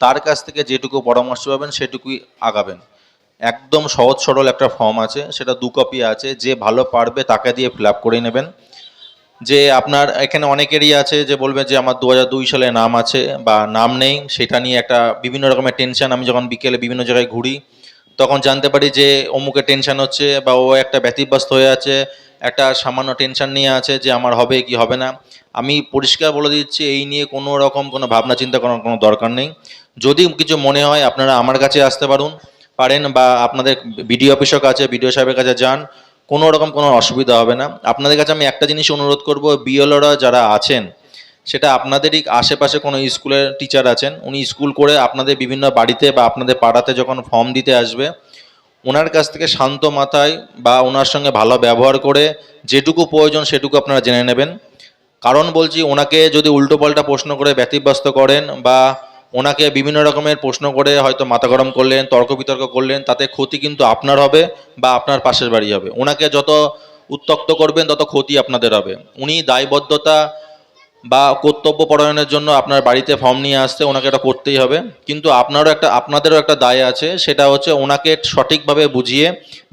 তার কাছ থেকে যেটুকু পরামর্শ পাবেন, সেটুকুই আগাবেন। একদম সহজ সরল একটা ফর্ম আছে, সেটা দু কপি আছে, যে ভালো পারবে তাকে দিয়ে ফিল আপ করে নেবেন। যে আপনার এখানে অনেকেরই আছে যে বলবে যে আমার দু হাজার দুই সালে নাম আছে বা নাম নেই, সেটা নিয়ে একটা বিভিন্ন রকমের টেনশন আমি যখন বিকেলে বিভিন্ন জায়গায় ঘুরি, তখন জানতে পারি যে অমুকের টেনশন হচ্ছে বা ও একটা ব্যতিব্যস্ত হয়ে আছে, একটা সামান্য টেনশন নিয়ে আছে যে আমার হবে কি হবে না। আমি পরিষ্কার বলে দিচ্ছি, এই নিয়ে কোনো রকম কোনো ভাবনা চিন্তা করার কোনো দরকার নেই। যদি কিছু মনে হয়, আপনারা আমার কাছে আসতে পারুন। পারেন বা আপনাদের বিডিও অফিসের কাছে, বিডিও সাহেবের কাছে যান। কোনো রকম কোনো অসুবিধা হবে না। আপনাদের কাছে আমি একটা জিনিস অনুরোধ করব, বিএলওরা যারা আছেন, সেটা আপনাদেরই আশেপাশে কোনো স্কুলের টিচার আছেন, উনি স্কুল করে আপনাদের বিভিন্ন বাড়িতে বা আপনাদের পাড়াতে যখন ফর্ম দিতে আসবে, ওনার কাছ থেকে শান্ত মাথায় বা ওনার সঙ্গে ভালো ব্যবহার করে যেটুকু প্রয়োজন সেটুকু আপনারা জেনে নেবেন। কারণ বলছি, ওনাকে যদি উল্টোপাল্টা প্রশ্ন করে ব্যতিব্যস্ত করেন বা ওনাকে বিভিন্ন রকমের প্রশ্ন করে হয়তো মাথা গরম করলেন, তর্ক বিতর্ক করলেন, তাতে ক্ষতি কিন্তু আপনার হবে বা আপনার পাশের বাড়ি হবে। ওনাকে যত উত্তক্ত করবেন, তত ক্ষতি আপনাদের হবে। উনি দায়বদ্ধতা বা কর্তব্য পরায়ণের জন্য আপনার বাড়িতে ফর্ম নিয়ে আসতে ওনাকে এটা করতেই হবে। কিন্তু আপনারও একটা, আপনাদেরও একটা দায় আছে, সেটা হচ্ছে ওনাকে সঠিকভাবে বুঝিয়ে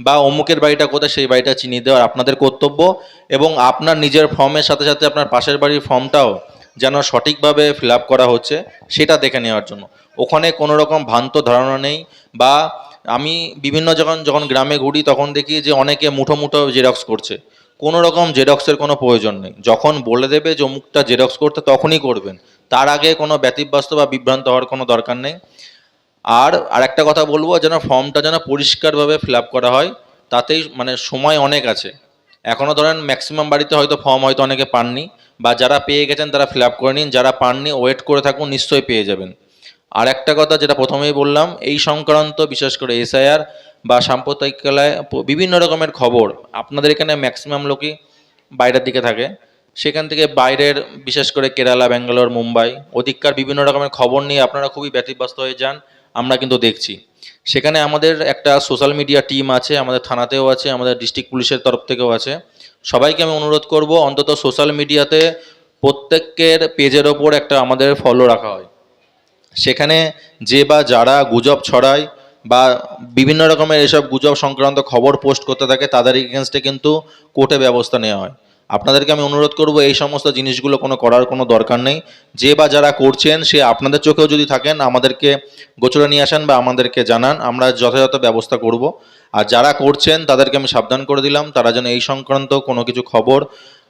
বা অমুকের বাড়িটা কোথায়, সেই বাড়িটা চিনিয়ে দেওয়ার আপনাদের কর্তব্য এবং আপনার নিজের ফর্মের সাথে সাথে আপনার পাশের বাড়ির ফর্মটাও যেন সঠিকভাবে ফিল করা হচ্ছে, সেটা দেখে নেওয়ার জন্য। ওখানে কোনো রকম ভ্রান্ত ধারণা নেই বা আমি বিভিন্ন যখন যখন গ্রামে ঘুরি তখন দেখি যে অনেকে মুঠো মুঠো জেরক্স করছে। কোনো রকম জেরক্সের কোনো প্রয়োজন নেই। যখন বলে দেবে যে অমুকটা জেরক্স করতে, তখনই করবেন। তার আগে কোনো ব্যতিব্যস্ত বা বিভ্রান্ত হওয়ার কোনো দরকার নেই। আর আরেকটা কথা বলব, যেন ফর্মটা যেন পরিষ্কারভাবে ফিল করা হয়, তাতেই মানে সময় অনেক আছে। এখনও ধরেন ম্যাক্সিমাম বাড়িতে হয়তো ফর্ম হয়তো অনেকে পাননি, বা যারা পেয়ে গেছেন তারা ফিল করে নিন, যারা পাননি, ওয়েট করে থাকুন, নিশ্চয়ই পেয়ে যাবেন। আর একটা কথা যেটা প্রথমেই বললাম, এই সংক্রান্ত বিশেষ করে এসআইআর বা সাম্প্রদায়িক খেলায় বিভিন্ন রকমের খবর আপনাদের এখানে ম্যাক্সিমাম লোকই বাইরের দিকে থাকে। সেখান থেকে বাইরের, বিশেষ করে কেরালা, ব্যাঙ্গালোর, মুম্বাই, ওদিককার বিভিন্ন রকমের খবর নিয়ে আপনারা খুবই ব্যতিব্যস্ত হয়ে যান, আমরা কিন্তু দেখছি। সেখানে আমাদের একটা সোশ্যাল মিডিয়া টিম আছে, আমাদের থানাতেও আছে, আমাদের ডিস্ট্রিক্ট পুলিশের তরফ থেকেও আছে। সবাইকে আমি অনুরোধ করব, অন্তত সোশ্যাল মিডিয়াতে প্রত্যেকের পেজের ওপর একটা আমাদের ফলো রাখা হয়। সেখানে যে বা যারা গুজব ছড়ায় বা বিভিন্ন রকমের এসব গুজব সংক্রান্ত খবর পোস্ট করতে থাকে, তাদের এগেনস্টে কিন্তু কোর্টে ব্যবস্থা নেওয়া হয়। আপনাদেরকে আমি অনুরোধ করব, এই সমস্ত জিনিসগুলো কোনো করার কোনো দরকার নেই। যে বা যারা করছেন, সে আপনাদের চোখেও যদি থাকেন, আমাদেরকে গোচরে নিয়ে আসেন বা আমাদেরকে জানান, আমরা যথাযথ ব্যবস্থা করব। আর যারা করছেন, তাদেরকে আমি সাবধান করে দিলাম, তারা যেন এই সংক্রান্ত কোনো কিছু খবর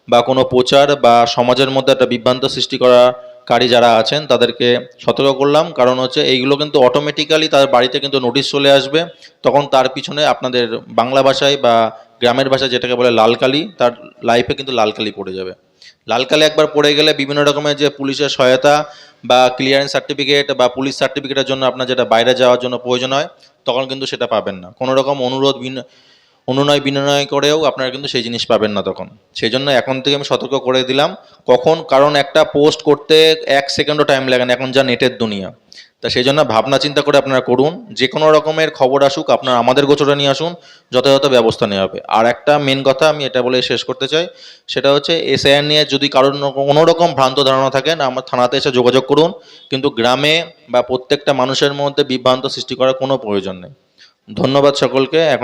বা কোনো প্রচার বা সমাজের মধ্যে একটা বিভ্রান্ত সৃষ্টি করা কারী যারা আছেন, তাদেরকে সতর্ক করলাম। কারণ হচ্ছে এইগুলো কিন্তু অটোমেটিক্যালি তার বাড়িতে কিন্তু নোটিশ চলে আসবে। তখন তার পিছনে আপনাদের বাংলা ভাষায় বা গ্রামের ভাষায় যেটাকে বলে লালকালি, তার লাইফে কিন্তু লালকালি পড়ে যাবে। লালকালি একবার পড়ে গেলে বিভিন্ন রকমের যে পুলিশের সহায়তা বা ক্লিয়ারেন্স সার্টিফিকেট বা পুলিশ সার্টিফিকেটের জন্য আপনার যেটা বাইরে যাওয়ার জন্য প্রয়োজন হয়, তখন কিন্তু সেটা পাবেন না। কোনো রকম অনুরোধ অনুনয় বিনয় করেও আপনারা কিন্তু সেই জিনিস পাবেন না তখন। সেই জন্য এখন থেকে আমি সতর্ক করে দিলাম, কখন, কারণ একটা পোস্ট করতে এক সেকেন্ডও টাইম লাগে না, এখন যা নেটের দুনিয়া। তা সেই জন্য ভাবনা চিন্তা করে আপনারা করুন যে কোনো রকমের খবর আসুক, আপনারা আমাদের গোচরে নিয়ে আসুন, যথাযথ ব্যবস্থা নেওয়া হবে। আর একটা মেন কথা আমি এটা বলে শেষ করতে চাই, সেটা হচ্ছে এসআইআর নিয়ে যদি কারোর কোনো রকম ভ্রান্ত ধারণা থাকে, না আমার থানাতে এসে যোগাযোগ করুন, কিন্তু গ্রামে বা প্রত্যেকটা মানুষের মধ্যে বিভ্রান্ত সৃষ্টি করার কোনো প্রয়োজন নেই। ধন্যবাদ সকলকে, এখন